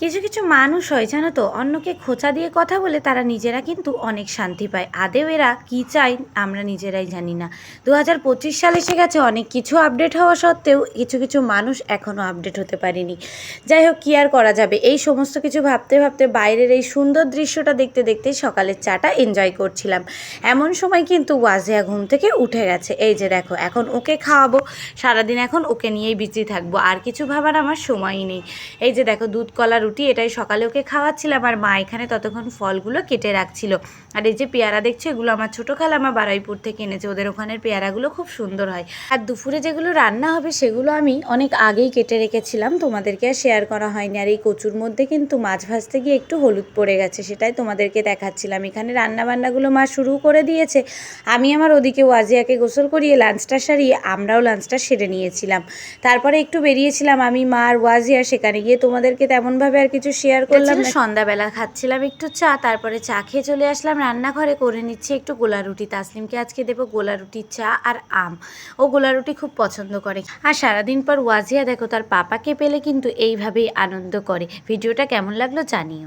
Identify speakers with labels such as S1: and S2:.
S1: কিছু কিছু মানুষ হয়, জানো তো, অন্যকে খোঁচা দিয়ে কথা বলে তারা নিজেরা কিন্তু অনেক শান্তি পায়। আদেও এরা কী চায় আমরা নিজেরাই জানি না। দু হাজার পঁচিশ সাল এসে গেছে, অনেক কিছু আপডেট হওয়া সত্ত্বেও কিছু কিছু মানুষ এখনও আপডেট হতে পারেনি। যাই হোক, কী আর করা যাবে? এই সমস্ত কিছু ভাবতে ভাবতে বাইরের এই সুন্দর দৃশ্যটা দেখতে দেখতে সকালের চাটা এনজয় করছিলাম। এমন সময় কিন্তু ওয়াজিয়া ঘুম থেকে উঠে গেছে। এই যে দেখো, এখন ওকে খাওয়াবো, সারাদিন এখন ওকে নিয়েই বিজি থাকব, আর কিছু ভাবার আমার সময়ই নেই। এই যে দেখো, দুধ কলা রুটি এটাই সকালে ওকে খাওয়াচ্ছিলাম আর মা এখানে ততক্ষণ ফলগুলো কেটে রাখছিল। আর এই যে পেয়ারা দেখছ, এগুলো আমার ছোটো খালা আমার বারাইপুর থেকে এনেছে, ওদের ওখানের পেয়ারাগুলো খুব সুন্দর হয়। আর দুপুরে যেগুলো রান্না হবে সেগুলো আমি অনেক আগেই কেটে রেখেছিলাম, তোমাদেরকে আর শেয়ার করা হয়নি। আর এই কচুর মধ্যে কিন্তু মাছ ভাজতে গিয়ে একটু হলুদ পড়ে গেছে, সেটাই তোমাদেরকে দেখাচ্ছিলাম। এখানে রান্না বান্নাগুলো মা শুরু করে দিয়েছে। আমি আমার ওদিকে ওয়াজিয়াকে গোসল করিয়ে লাঞ্চটা সারিয়ে আমরাও লাঞ্চটা সেরে নিয়েছিলাম। তারপরে একটু বেরিয়েছিলাম, আমি মা আর ওয়াজিয়া সেখানে গিয়ে তোমাদেরকে তেমনভাবে আর কিছু শেয়ার করলাম সন্ধ্যাবেলা খাচ্ছিলাম একটু চা তারপরে চা খেয়ে চলে আসলাম। রান্নাঘরে করে নিচ্ছি একটু গোলা রুটি তাসলিমকে আজকে দেবো গোলা রুটি চা আর আম। ও গোলা রুটি খুব পছন্দ করে। আর সারাদিন পর ওয়াজিয়া দেখো তার পাপাকে পেলে কিন্তু এইভাবেই আনন্দ করে। ভিডিওটা কেমন লাগল জানিও।